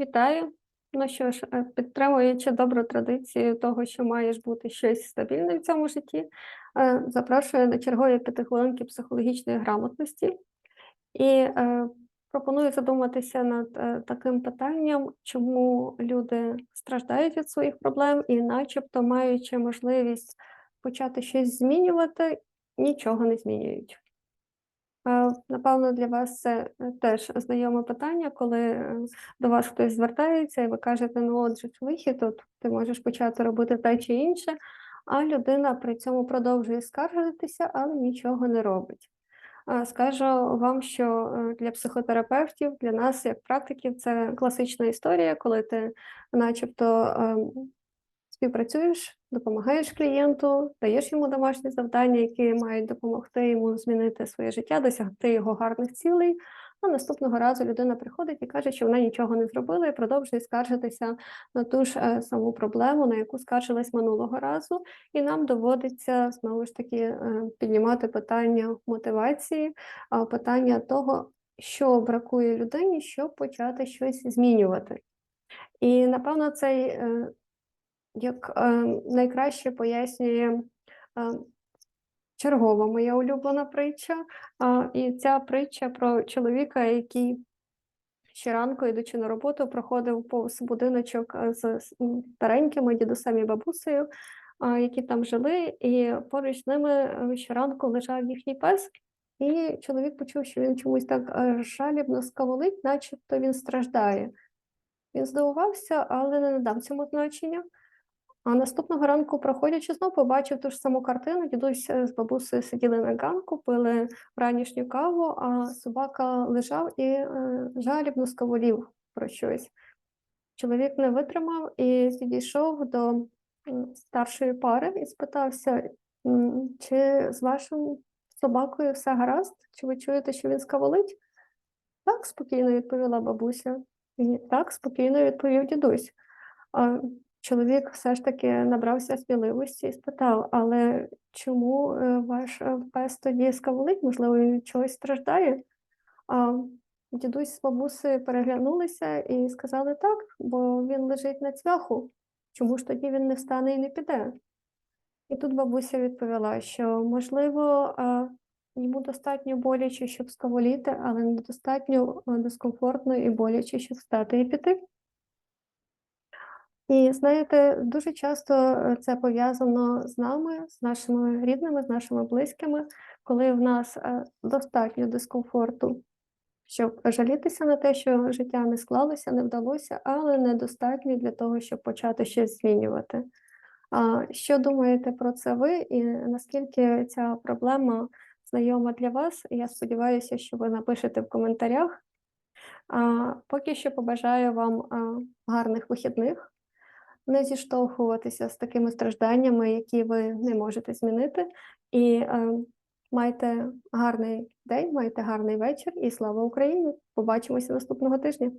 Вітаю. Ну що ж, е, підтримуючи добру традицію того, що маєш бути щось стабільне в цьому житті, е, запрошую на чергові п'ятихвилинки психологічної грамотності і е, пропоную задуматися над таким питанням, чому люди страждають від своїх проблем і, начебто, маючи можливість почати щось змінювати, нічого не змінюють. Напевно, для вас це е, теж знайоме питання, коли е, до вас хтось звертається, і ви кажете, ну от же вихід, тут ти можеш почати робити те чи інше, а людина при цьому продовжує скаржитися, але нічого не робить. Скажу вам, що е, для психотерапевтів, для нас, як практиків, це класична історія, коли ти начебто ем, співпрацюєш, допомагаєш клієнту, даєш йому домашні завдання, які мають допомогти йому змінити своє життя, досягти його гарних цілей. А наступного разу людина приходить і каже, що вона нічого не зробила і продовжує скаржитися на ту ж е, саму проблему, на яку скаржилась минулого разу. І нам доводиться знову ж таки е, піднімати питання мотивації, питання того, що бракує людині, щоб почати щось змінювати. І напевно цей е, як е, найкраще пояснює е, чергова моя улюблена притча. А, і ця притча про чоловіка, який щоранку, йдучи на роботу, проходив повз будиночок е, з старенькими дідусем і бабусею, а, які там жили, і поруч з ними е, щоранку лежав їхній пес. І чоловік почув, що він чомусь так е, жалібно скаволить, начебто він страждає. Він здивувався, але не надав цьому значення. А наступного ранку, проходячи, знов побачив ту ж саму картину. Дідусь е, з бабусею сиділи на ганку, пили ранішню каву, а собака лежав і е, жалібно скаволів про щось. Чоловік не витримав і підійшов до старшої пари і спитався, чи з вашим собакою все гаразд? Чи ви чуєте, що він скаволить? Так, спокійно відповіла бабуся. І так, спокійно відповів дідусь. Чоловік все ж таки набрався сміливості і спитав: але чому е, ваш е, пес тоді скаволить? Можливо, він чогось страждає? А дідусь з бабусею переглянулися і сказали так, бо він лежить на цвяху. Чому ж тоді він не встане і не піде? І тут бабуся відповіла, що можливо, йому достатньо боляче, щоб скаволіти, але недостатньо дискомфортно і боляче, щоб встати і піти. І знаєте, дуже часто е, це пов'язано з нами, з нашими рідними, з нашими близькими, коли в нас е, достатньо дискомфорту, щоб жалітися на те, що життя не склалося, не вдалося, але недостатньо для того, щоб почати щось змінювати. А що думаєте про це ви, і наскільки ця проблема знайома для вас? Я сподіваюся, що ви напишете в коментарях. Поки що побажаю вам гарних вихідних, не зіштовхуватися з такими стражданнями, які ви не можете змінити. І е, майте гарний день, майте гарний вечір і слава Україні! Побачимося наступного тижня.